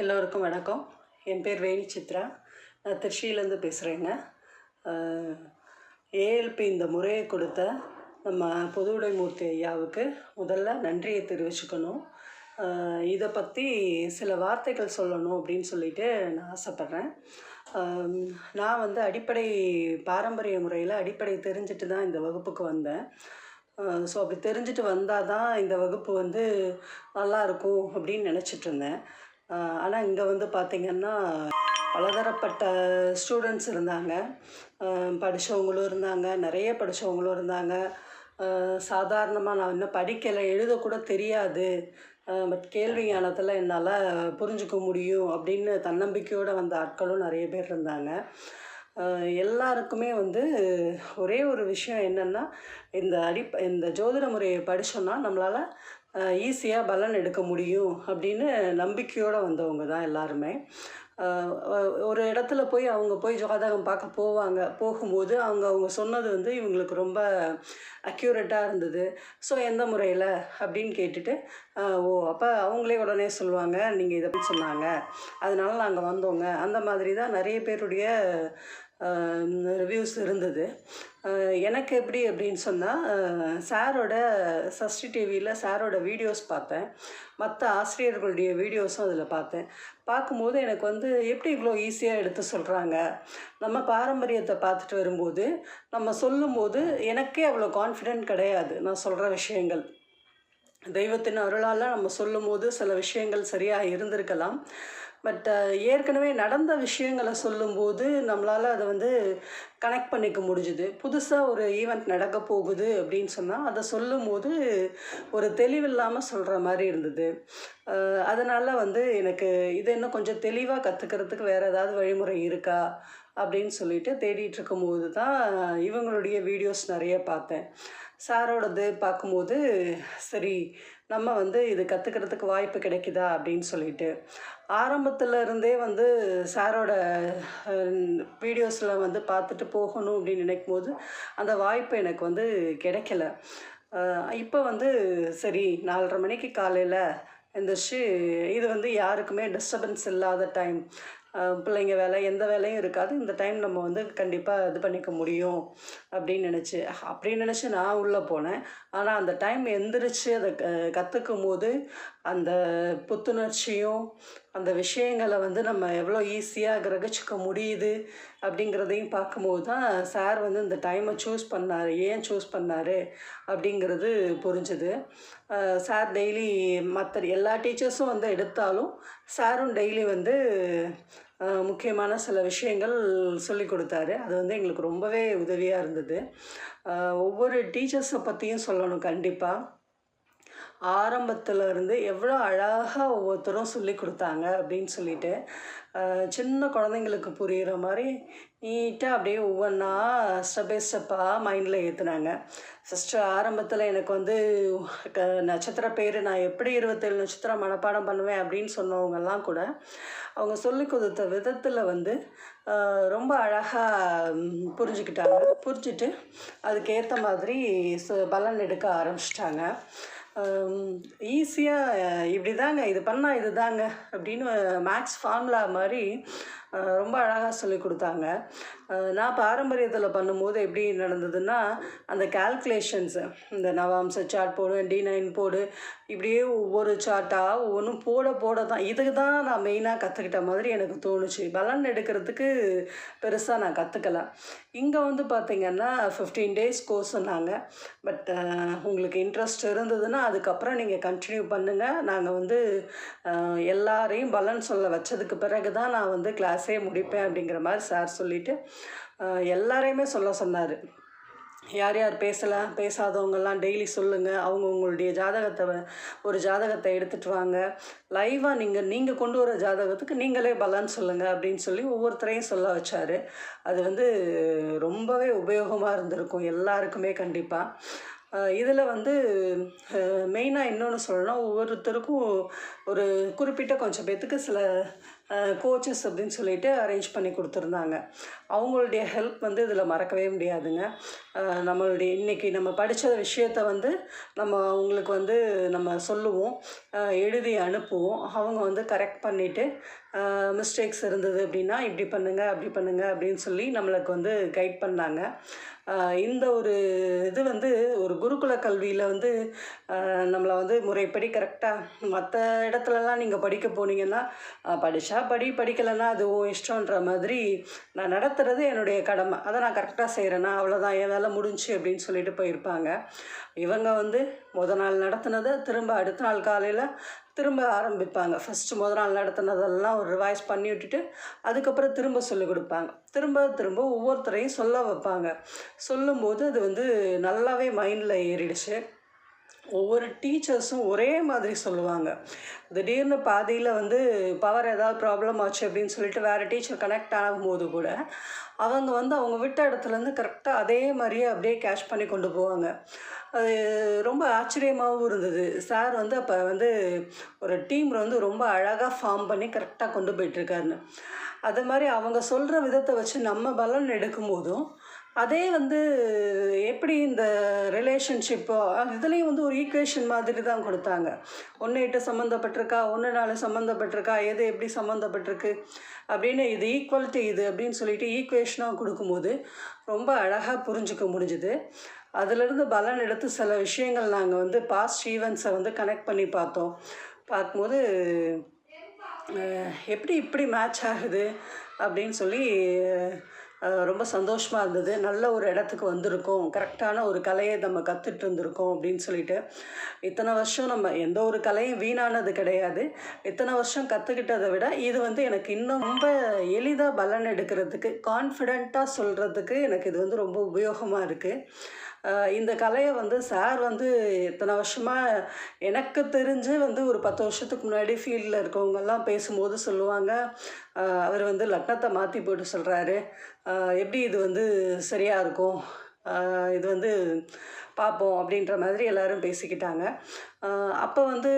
எல்லோருக்கும் வணக்கம். என் பேர் வேணி சித்ரா. நான் திருச்சியிலேருந்து பேசுகிறேங்க. ஏஎல்பி இந்த முறையை கொடுத்த நம்ம பொதுவுடைமூர்த்தி ஐயாவுக்கு முதல்ல நன்றியை தெரிவிச்சுக்கணும். இதை பற்றி சில வார்த்தைகள் சொல்லணும் அப்படின்னு சொல்லிட்டு நான் ஆசைப்பட்றேன். நான் வந்து அடிப்படை பாரம்பரிய முறையில் அடிப்படை தெரிஞ்சுட்டு தான் இந்த வகுப்புக்கு வந்தேன். ஸோ அப்படி தெரிஞ்சுட்டு வந்தால் தான் இந்த வகுப்பு வந்து நல்லா இருக்கும் அப்படின்னு நினச்சிட்ருந்தேன் ஆனால் இங்கே வந்து பார்த்திங்கன்னா பலதரப்பட்ட ஸ்டூடெண்ட்ஸ் இருந்தாங்க. படித்தவங்களும் இருந்தாங்க. நிறைய படித்தவங்களும் இருந்தாங்க. சாதாரணமாக நான் இன்னும் படிக்கலை எழுதக்கூட தெரியாது. பட் கேள்வி ஞானத்தில் என்னால் புரிஞ்சுக்க முடியும் அப்படின்னு தன்னம்பிக்கையோடு வந்த ஆட்களும் நிறைய பேர் இருந்தாங்க. எல்லாருக்குமே வந்து ஒரே ஒரு விஷயம் என்னென்னா இந்த அடிப்ப இந்த ஜோதிட முறையை படித்தோன்னா நம்மளால் ஈஸியாக பலன் எடுக்க முடியும் அப்படின்னு நம்பிக்கையோடு வந்தவங்க தான் எல்லாருமே. ஒரு இடத்துல போய் அவங்க போய் ஜாதகம் பார்க்க போவாங்க போகும்போது அவங்க அவங்க சொன்னது வந்து இவங்களுக்கு ரொம்ப அக்யூரேட்டாக இருந்தது. ஸோ எந்த முறையில் அப்படின்னு கேட்டுட்டு ஓ அப்போ அவங்களே உடனே சொல்லுவாங்க நீங்கள் இதை சொன்னாங்க. அதனால நாங்கள் வந்தோங்க. அந்த மாதிரி தான் நிறைய பேருடைய ரிவ்யூஸ் இருந்தது. எனக்கு எப்படி அப்படின்னு சொன்னால் சாரோட சஷ்டி டிவியில் சாரோட வீடியோஸ் பார்த்தேன். மற்ற ஆசிரியர்களுடைய வீடியோஸும் அதில் பார்த்தேன். பார்க்கும்போது எனக்கு வந்து எப்படி இவ்வளோ ஈஸியாக எடுத்து சொல்கிறாங்க நம்ம பாரம்பரியத்தை பார்த்துட்டு வரும்போது நம்ம சொல்லும்போது எனக்கே அவ்வளோ கான்ஃபிடென்ட் கிடையாது நான் சொல்கிற விஷயங்கள். தெய்வத்தின் அருளால் நம்ம சொல்லும்போது சில விஷயங்கள் சரியாக இருந்திருக்கலாம். பட் uh, ஏற்கனவே நடந்த விஷயங்களை சொல்லும்போது நம்மளால் அதை வந்து கனெக்ட் பண்ணிக்க முடிஞ்சுது. புதுசாக ஒரு ஈவெண்ட் நடக்க போகுது அப்படின்னு சொன்னால் அதை சொல்லும்போது ஒரு தெளிவில்லாமல் சொல்கிற மாதிரி இருந்தது. அதனால் வந்து எனக்கு இதை இன்னும் கொஞ்சம் தெளிவாக கற்றுக்கிறதுக்கு வேறு ஏதாவது வழிமுறை இருக்கா அப்படின்னு சொல்லிட்டு தேடிட்டு இருக்கும்போது தான் இவங்களுடைய வீடியோஸ் நிறைய பார்த்தேன். சாரோடது பார்க்கும்போது சரி நம்ம வந்து இது கற்றுக்கிறதுக்கு வாய்ப்பு கிடைக்குதா? அப்படின்னு சொல்லிட்டு. ஆரம்பத்தில் இருந்தே வந்து சாரோட வீடியோஸில் வந்து பார்த்துட்டு போகணும் அப்படின்னு நினைக்கும் போது அந்த வாய்ப்பு எனக்கு வந்து கிடைக்கல. இப்போ வந்து சரி நாலரை மணிக்கு காலையில் எந்திரிச்சு இது வந்து யாருக்குமே டிஸ்டர்பன்ஸ் இல்லாத டைம் பிள்ளைங்க வேலை எந்த வேலையும் இருக்காது. இந்த டைம் நம்ம வந்து கண்டிப்பாக இது பண்ணிக்க முடியும் அப்படின்னு நினச்சி அப்படின்னு நினச்சி நான் உள்ளே போனேன். ஆனால் அந்த டைம் எந்திரிச்சு அதை க கற்றுக்கும் போது அந்த புத்துணர்ச்சியும் அந்த விஷயங்களை வந்து நம்ம எவ்வளோ ஈஸியாக கிரகிச்சிக்க முடியுது அப்படிங்கிறதையும் பார்க்கும்போது தான் சார் வந்து இந்த டைமை சூஸ் பண்ணார் ஏன் சூஸ் பண்ணார் அப்படிங்கிறது புரிஞ்சுது. சார் டெய்லி மற்ற எல்லா டீச்சர்ஸும் வந்து எடுத்தாலும் சாரும் டெய்லி வந்து முக்கியமான சில விஷயங்கள் சொல்லி கொடுத்தாரு. அது வந்து எங்களுக்கு ரொம்பவே உதவியாக இருந்தது. ஒவ்வொரு டீச்சர்ஸை பற்றியும் சொல்லணும் கண்டிப்பாக ஆரம்பத்தில் இருந்து எவ்வளோ அழகாக ஒவ்வொருத்தரும் சொல்லி கொடுத்தாங்க அப்படின்னு சொல்லிட்டு சின்ன குழந்தைங்களுக்கு புரிகிற மாதிரி நீட்டாக அப்படியே ஒவ்வொன்றா ஸ்டெப் பை ஸ்டெப்பாக மைண்டில் ஏற்றுனாங்க ஃபஸ்ட்டு ஆரம்பத்தில் எனக்கு வந்து க நட்சத்திர பேர் நான் எப்படி இருபத்தேழு நட்சத்திரம் மனப்பாடம் பண்ணுவேன் அப்படின்னு சொன்னவங்கெல்லாம் கூட அவங்க சொல்லி கொடுத்த விதத்தில் வந்து ரொம்ப அழகாக புரிஞ்சுக்கிட்டாங்க. புரிஞ்சுட்டு அதுக்கேற்ற மாதிரி பலன் எடுக்க ஆரம்பிச்சிட்டாங்க. ஈஸியாக இப்படி தாங்க இது பண்ணால் இது தாங்க அப்படின்னு மேக்ஸ் ஃபார்முலா மாதிரி ரொம்ப அழகாக சொல்லி கொடுத்தாங்க. நான் பாரம்பரியத்தில் பண்ணும்போது எப்படி நடந்ததுன்னா அந்த கால்குலேஷன்ஸு இந்த நவாம்ச சார்ட் போடு டி நைன் போடு இப்படியே ஒவ்வொரு சார்ட்டாக ஒவ்வொன்றும் போட போட தான். இதுக்கு தான் நான் மெயினாக கற்றுக்கிட்ட மாதிரி எனக்கு தோணுச்சு. பலன் எடுக்கிறதுக்கு பெருசாக நான் கற்றுக்கல இங்கே வந்து பார்த்திங்கன்னா ஃபிஃப்டீன் டேஸ் கோர்ஸ் சொன்னாங்க பட் உங்களுக்கு இன்ட்ரெஸ்ட் இருந்ததுன்னா அதுக்கப்புறம் நீங்கள் கண்டினியூ பண்ணுங்கள் நாங்கள் வந்து எல்லாரையும் பலன் சொல்ல வச்சதுக்கு பிறகு தான் நான் வந்து கிளாஸே முடிப்பேன் அப்படிங்கிற மாதிரி சார் சொல்லிவிட்டு எல்லாரையுமே சொல்ல சொன்னார். யார் யார் பேசலை பேசாதவங்கெல்லாம் டெய்லி சொல்லுங்கள் அவங்க உங்களுடைய ஜாதகத்தை ஒரு ஜாதகத்தை எடுத்துகிட்டு வாங்க. லைவாக நீங்கள் நீங்கள் கொண்டு வர ஜாதகத்துக்கு நீங்களே பலன் சொல்லுங்கள் அப்படின்னு சொல்லி ஒவ்வொருத்தரையும் சொல்ல வச்சார். அது வந்து ரொம்பவே உபயோகமாக இருந்திருக்கும் எல்லாருக்குமே கண்டிப்பாக இதில் வந்து மெயினாக இன்னொன்று சொல்லணும் ஒவ்வொருத்தருக்கும் ஒரு குறிப்பிட்ட கொஞ்சம் பேர்த்துக்கு சில கோச்சஸ் அப்படின்னு சொல்லிட்டு அரேஞ்ச் பண்ணி கொடுத்துருந்தாங்க. அவங்களுடைய ஹெல்ப் வந்து இதில் மறக்கவே முடியாதுங்க. நம்மளுடைய இன்றைக்கி நம்ம படித்த விஷயத்த வந்து நம்ம அவங்களுக்கு வந்து நம்ம சொல்லுவோம். எழுதி அனுப்புவோம். அவங்க வந்து கரெக்ட் பண்ணிவிட்டு மிஸ்டேக்ஸ் இருந்தது அப்படின்னா இப்படி பண்ணுங்கள் அப்படி பண்ணுங்க அப்படின்னு சொல்லி நம்மளுக்கு வந்து கைட் பண்ணாங்க. இந்த ஒரு இது வந்து ஒரு குருகுல கல்வியில் வந்து நம்மளை வந்து முறைப்படி கரெக்டாக மற்ற இடத்துலலாம் நீங்கள் படிக்க போனீங்கன்னா படித்தா படி படிக்கலைன்னா அது உன் இஷ்டன்ற மாதிரி நான் நடத்துறது என்னுடைய கடமை. அதை நான் கரெக்டாக செய்கிறேன்னா அவ்வளோதான் என் வேலை முடிஞ்சு அப்படின்னு சொல்லிட்டு போயிருப்பாங்க. இவங்க வந்து முத நாள் நடத்துனதை திரும்ப அடுத்த நாள் காலையில் திரும்ப ஆரம்பிப்பாங்க. ஃபஸ்ட்டு முதல் நாள் நடத்தினதெல்லாம் ஒரு ரிவைஸ் பண்ணி விட்டுட்டு அதுக்கப்புறம் திரும்ப சொல்லிக் கொடுப்பாங்க. திரும்ப திரும்ப ஒவ்வொருத்தரையும் சொல்ல வைப்பாங்க. சொல்லும்போது அது வந்து நல்லாவே மைண்டில் ஏறிடுச்சு. ஒவ்வொரு டீச்சர்ஸும் ஒரே மாதிரி சொல்லுவாங்க. திடீர்னு பாதியில் வந்து பவர் ஏதாவது ப்ராப்ளம் ஆச்சு அப்படின்னு சொல்லிட்டு வேறு டீச்சர் கனெக்ட் ஆகும்போது கூட அவங்க வந்து அவங்க விட்ட இடத்துலேருந்து கரெக்டாக அதே மாதிரியே அப்படியே கேஷ் பண்ணி கொண்டு போவாங்க. அது ரொம்ப ஆச்சரியமாகவும் இருந்தது. சார் வந்து அப்போ வந்து ஒரு டீம் வந்து ரொம்ப அழகாக ஃபார்ம் பண்ணி கரெக்டாக கொண்டு போயிட்டுருக்காருன்னு அது மாதிரி அவங்க சொல்கிற விதத்தை வச்சு நம்ம பலன் எடுக்கும்போதும் அதே வந்து எப்படி இந்த ரிலேஷன்ஷிப்போ இதுலேயும் வந்து ஒரு ஈக்குவேஷன் மாதிரி தான் கொடுத்தாங்க. ஒன்று எட்டு சம்மந்தப்பட்டிருக்கா ஒன்று நாலு சம்மந்தப்பட்டிருக்கா எது எப்படி சம்மந்தப்பட்டிருக்கு அப்படின்னு இது ஈக்குவாலிட்டி இது அப்படின்னு சொல்லிட்டு ஈக்குவேஷனாக கொடுக்கும்போது ரொம்ப அழகாக புரிஞ்சுக்க முடிஞ்சுது. அதிலிருந்து பலன் எடுத்து சில விஷயங்கள் நாங்கள் வந்து பாஸ்ட் ஈவெண்ட்ஸை வந்து கனெக்ட் பண்ணி பார்த்தோம். பார்க்கும்போது எப்படி இப்படி மேட்ச் ஆகுது அப்படின்னு சொல்லி ரொம்ப சந்தோஷமாக இருந்தது. நல்ல ஒரு இடத்துக்கு வந்திருக்கோம். கரெக்டான ஒரு கலையை நம்ம கற்றுட்டு இருந்திருக்கோம் அப்படின்னு சொல்லிட்டு. இத்தனை வருஷம் நம்ம எந்த ஒரு கலையும் வீணானது கிடையாது. இத்தனை வருஷம் கற்றுக்கிட்டதை விட இது வந்து எனக்கு இன்னும் ரொம்ப எளிதாக பலன் எடுக்கிறதுக்கு கான்ஃபிடெண்ட்டாக சொல்கிறதுக்கு எனக்கு இது வந்து ரொம்ப உபயோகமாக இருக்குது இந்த கலையை வந்து சார் வந்து இத்தனை வருஷமாக எனக்கு தெரிஞ்சு வந்து ஒரு பத்து வருஷத்துக்கு முன்னாடி ஃபீல்டில் இருக்கவங்கெல்லாம் பேசும்போது சொல்லுவாங்க. அவர் வந்து லக்னத்தை மாற்றி போட்டு சொல்கிறாரு எப்படி இது வந்து சரியாக இருக்கும்? இது வந்து பார்ப்போம் அப்படின்ற மாதிரி எல்லோரும் பேசிக்கிட்டாங்க. அப்போ வந்து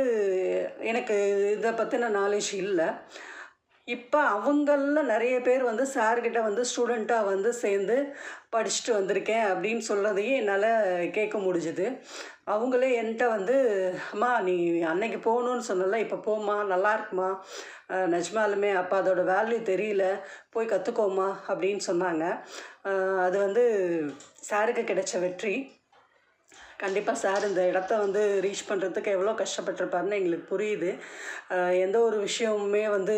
எனக்கு இதை பற்றின நாலேஜ் இல்லை. இப்போ அவங்களில் நிறைய பேர் வந்து சார்கிட்ட வந்து ஸ்டூடெண்ட்டாக வந்து சேர்ந்து படிச்சுட்டு வந்திருக்கேன் அப்படின்னு சொல்கிறதையும் என்னால் கேட்க முடிஞ்சுது. அவங்களே என்கிட்ட வந்து அம்மா நீ அன்னைக்கு போகணுன்னு சொன்னல இப்போ போம்மா நல்லா இருக்குமா? அஹ் நிஜமாலுமே அப்போ அதோட வேல்யூ தெரியல போய் கற்றுக்கோமா அப்படின்னு சொன்னாங்க. அது வந்து சாருக்கு கிடைச்ச வெற்றி. கண்டிப்பாக சார் இந்த இடத்த வந்து ரீச் பண்ணுறதுக்கு எவ்வளோ கஷ்டப்பட்டிருப்பாருன்னு எங்களுக்கு புரியுது. எந்த ஒரு விஷயமுமே வந்து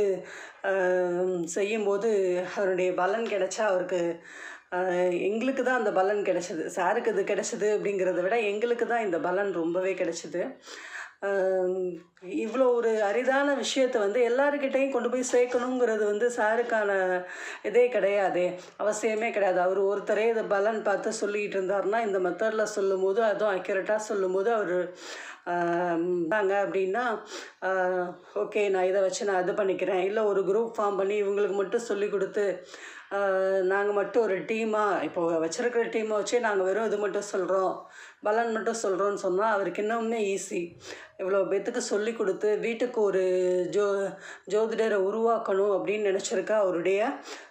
செய்யும்போது அவருடைய பலன் கிடைச்சா அவருக்கு எங்களுக்கு தான் அந்த பலன் கிடைச்சது. சாருக்கு இது கிடைச்சது அப்படிங்கிறத விட எங்களுக்கு தான் இந்த பலன் ரொம்பவே கிடைச்சிது. இவ்வளோ ஒரு அரிதான விஷயத்தை வந்து எல்லாருக்கிட்டையும் கொண்டு போய் சேர்க்கணுங்கிறது வந்து சாருக்கான இதே கிடையாது. அவசியமே கிடையாது. அவர் ஒருத்தரே இதை பலன் பார்த்து சொல்லிக்கிட்டு இருந்தாருன்னா இந்த மெத்தடில் சொல்லும்போது அதுவும் அக்யூரேட்டாக சொல்லும்போது அவர் தாங்க அப்படின்னா ஓகே நான் இதை வச்சு நான் இது பண்ணிக்கிறேன். இல்லை ஒரு குரூப் ஃபார்ம் பண்ணி இவங்களுக்கு மட்டும் சொல்லி கொடுத்து நாங்கள் மட்டும் ஒரு டீமாக இப்போ வச்சுருக்கிற டீமை வச்சே நாங்கள் வெறும் இது மட்டும் சொல்கிறோம் பலன் மட்டும் சொல்கிறோன்னு சொன்னால் அவருக்கு இன்னுமே ஈஸி இவ்வளோ பேத்துக்கு சொல்லி கொடுத்து வீட்டுக்கு ஒரு ஜோ ஜோதிடரை உருவாக்கணும் அப்படின்னு நினச்சிருக்கா அவருடைய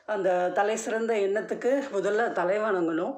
அந்த தலை சிறந்த எண்ணத்துக்கு முதல்ல தலை வணங்கணும்